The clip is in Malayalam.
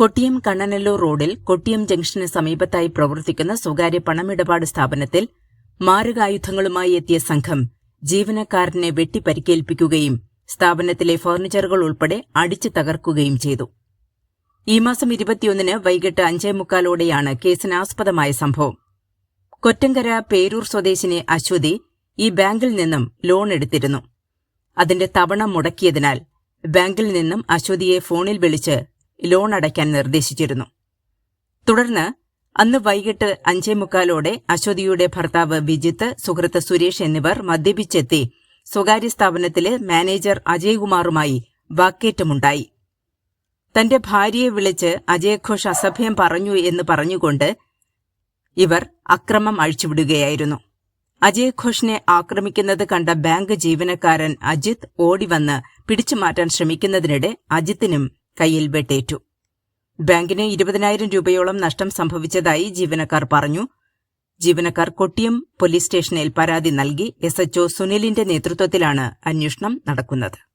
കൊട്ടിയം കണ്ണനല്ലൂർ റോഡിൽ കൊട്ടിയം ജംഗ്ഷന് സമീപത്തായി പ്രവർത്തിക്കുന്ന സ്വകാര്യ പണമിടപാട് സ്ഥാപനത്തിൽ മാരകായുധങ്ങളുമായി എത്തിയ സംഘം ജീവനക്കാരനെ വെട്ടിപ്പരിക്കേൽപ്പിക്കുകയും സ്ഥാപനത്തിലെ ഫർണിച്ചറുകൾ ഉൾപ്പെടെ അടിച്ചു തകർക്കുകയും ചെയ്തു. ഈ മാസം ഇരുപത്തിയൊന്നിന് വൈകിട്ട് അഞ്ചേ മുക്കാലോടെയാണ് കേസിനാസ്പദമായ സംഭവം. കൊറ്റങ്കര പേരൂർ സ്വദേശിനി അശ്വതി ഈ ബാങ്കിൽ നിന്നും ലോൺ എടുത്തിരുന്നു. അതിന്റെ തവണ മുടക്കിയതിനാൽ ബാങ്കിൽ നിന്നും അശ്വതിയെ ഫോണിൽ വിളിച്ച് ലോൺ അടയ്ക്കാൻ നിർദ്ദേശിച്ചിരുന്നു. തുടർന്ന് അന്ന് വൈകിട്ട് അഞ്ചേ മുക്കാലോടെ അശ്വതിയുടെ ഭർത്താവ് വിജിത്ത് സുഹൃത്ത് സുരേഷ് എന്നിവർ മദ്യപിച്ചെത്തി സ്വകാര്യ സ്ഥാപനത്തിലെ മാനേജർ അജയ്കുമാറുമായി വാക്കേറ്റമുണ്ടായി. തന്റെ ഭാര്യയെ വിളിച്ച് അജയഘോഷ് അസഭ്യം പറഞ്ഞു എന്ന് പറഞ്ഞുകൊണ്ട് ഇവർ അക്രമം അഴിച്ചുവിടുകയായിരുന്നു. അജയഘോഷിനെ ആക്രമിക്കുന്നത് കണ്ട ബാങ്ക് ജീവനക്കാരൻ അജിത് ഓടിവന്ന് പിടിച്ചുമാറ്റാൻ ശ്രമിക്കുന്നതിനിടെ അജിത്തിനും കയ്യിൽ വെട്ടേറ്റു. ബാങ്കിന് ഇരുപതിനായിരം രൂപയോളം നഷ്ടം സംഭവിച്ചതായി ജീവനക്കാർ പറഞ്ഞു. ജീവനക്കാർ കൊട്ടിയം പോലീസ് സ്റ്റേഷനിൽ പരാതി നൽകി എസ് എച്ച്ഒ സുനിലിന്റെ നേതൃത്വത്തിലാണ് അന്വേഷണം നടക്കുന്നത്.